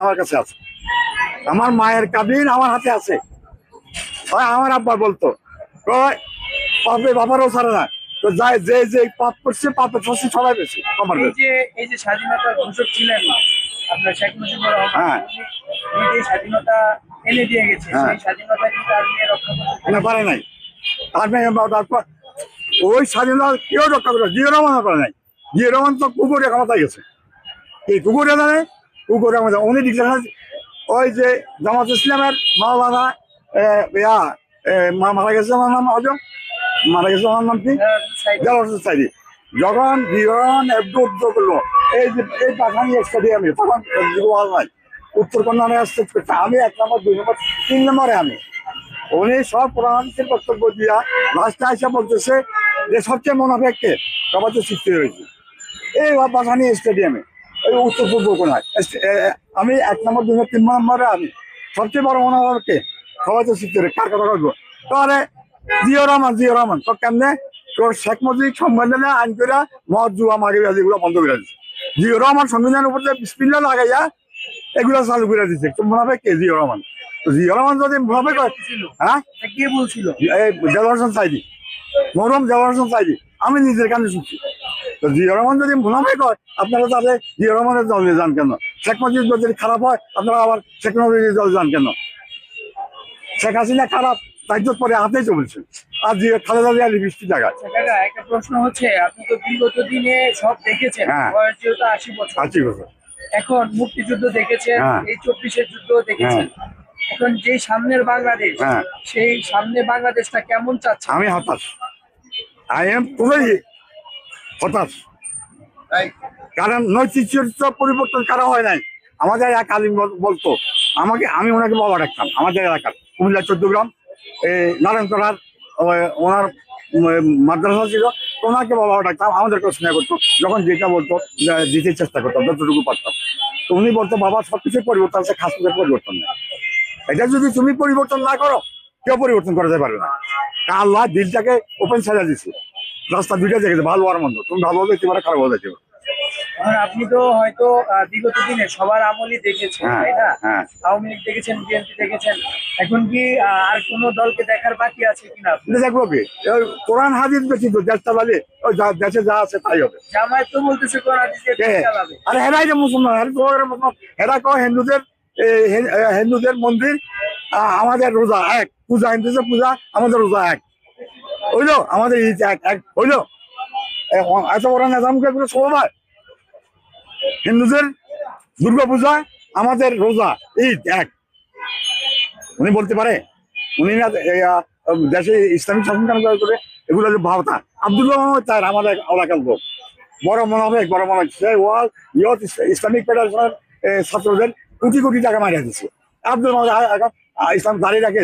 আমার কাছে আছে। আমার মায়ের কাবিন আমার হাতে আছে। আমার আব্বা বলতো বাপে বাবারও ছাড়ে না। তো যাই যে যে পাপ করছে শাস্তি সবাই পেয়েছে আমার এই যে এই যে স্বাধীনতার ঘোষক ছিলেন আপনার শেখ মুজিবুর রহমান হ্যাঁ। স্বাধীনতা এনে দিয়ে গেছে হ্যাঁ। সেই স্বাধীনতা কি তার নিয়ে রক্ষা করতে পারে? নাই। তার নাই ওই স্বাধীনতা কেউ রক্ষা করে জিও রহমান পারে নাই। জিও রহমান তো কুকুরে ক্ষমতায় গেছে। এই কুকুরে জানে ক্ষমতা উনি ডিক্লেয়ার ওই যে জামাত ইসলামের মাওলানা ইয়া মারা গেছে আমার নাম অজম মারা গেছে আমার নাম কি? হ্যাঁ, সাইডি যখন বিরন যুদ্ধ করল এই যে এই পাঠানি স্টেডিয়ামে তখন যুবহাল নাই। উত্তর কন্যা স্টেজ করছে আমি এক নম্বর দুই নম্বর তিন নম্বরে আমি। উনি সব প্রধানমন্ত্রীর বক্তব্য দিয়া লাস্টে এসে বলতেছে যে সবচেয়ে মোনাফেককে সবার তো সৃষ্টি হয়েছে। এই বাসানি স্টেডিয়ামে উত্তর পূর্ব কোনায়। আমি এক নম্বর দুই তিন নম্বরে আমি সবচেয়ে বড় মোনাফেককে সবাই তো হয়েছে কার কথা বলব? তাহলে জিও রহমান জিও রহমান তো কেমনে? তোর শেখ মুজিব সংবিধানে আইন করে মদ জুয়া মারি এগুলো বন্ধ করে দিচ্ছে জিও রহমান সংবিধানের উপর যে বিসমিল্লা লাগাইয়া এগুলো চালু করে দিচ্ছে তো মুনাফেক কে জিও রহমান? তো জিও রহমান যদি মুনাফেক হয়? কে বলছিল? এই দেওয়ারসন সাইদি মরম দেওয়ারসন সাইদি আমি নিজের কানে শুনছি। তো জিয়া রহমান যদি মুনাফেক হয় আপনারা তাহলে জিয়া রহমানের দলে যান কেন? শেখ মুজিব যদি খারাপ হয় আপনারা আবার শেখ মুজিবের দলে যান কেন? শেখ হাসিনা খারাপ তো পরে হাতেই চলছে আর জিয়া খালেদা জিয়া বৃষ্টি জায়গায় আচ্ছা, একটা প্রশ্ন হচ্ছে আপনি তো বিগত দিনে সব দেখেছেন হ্যাঁ। বয়স যেহেতু আশি বছর। আশি বছর। এখন মুক্তিযুদ্ধ দেখেছেন হ্যাঁ। এই চব্বিশের যুদ্ধ দেখেছেন। এখন যে সামনের বাংলাদেশ হ্যাঁ। সেই সামনে বাংলাদেশটা কেমন চাচ্ছে? আমি হতাশ। আই এম খুবই হতাশ। কারণ নৈতিক চরিত্র পরিবর্তন করা হয় নাই। আমাদের এক আলিম বলতো আমাকে আমি ওনাকে বাবা ডাকতাম আমাদের এলাকার। কুমিল্লা চোদ্দগ্রাম এই নারায়ণতলার ওনার মাদ্রাসা ছিল ওনাকে বাবা ডাকতাম আমাদেরকে স্নেহ করতো যখন যেটা বলতো দিতে চেষ্টা করতাম যতটুকু পারতাম। তো উনি বলতো বাবা সব সবকিছু পরিবর্তন আছে খাস করে পরিবর্তন নেই। এটা যদি তুমি পরিবর্তন না করো কেউ পরিবর্তন করতে পারবে না। আল্লাহ দিলটাকে ওপেন ছেড়ে দিচ্ছে রাস্তা দুইটা দেখেছে ভালো আর মন্দ। তুমি ভালো দেখতে পারো খারাপ দেখতে পারো। আপনি তো হয়তো বিগত দিনে সবার আমলই দেখেছেন হ্যাঁ, তাই না? হ্যাঁ। আওয়ামী লীগ দেখেছেন বিএনপি দেখেছেন। এখন কি আর কোন দলকে দেখার বাকি আছে কিনা দেখব কি? কোরআন হাদিস বেশি তো দেশ চালালে দেশে যা আছে তাই হবে। জামায়াত তো বলতেছে কোন হাদিসে? চালাবে। আরে হেরাই যে মুসলমান হেরা কো হিন্দুদের হিন্দুদের মন্দির আমাদের রোজা এক পূজা হিন্দুদের পূজা আমাদের রোজা এক। হইল, আমাদের হইল। এত বড় নেজামকে এগুলো সবাই হিন্দুদের দুর্গা পূজা আমাদের রোজা, ঈদ, এক। উনি বলতে পারে, উনি না দেশে ইসলামিক শাসন করে এগুলো যে ভাবতা আব্দুল্লাহ তার আমাদের এলাকার লোক বড় মনোবেগ বড় মনোবেগ সে ওয়াল ইয়ত ইসলামিক ফেডারেশনের ছাত্রদের কোটি কোটি টাকা মারিয়া দিচ্ছে আব্দুল ইসলাম দাঁড়িয়ে রাখে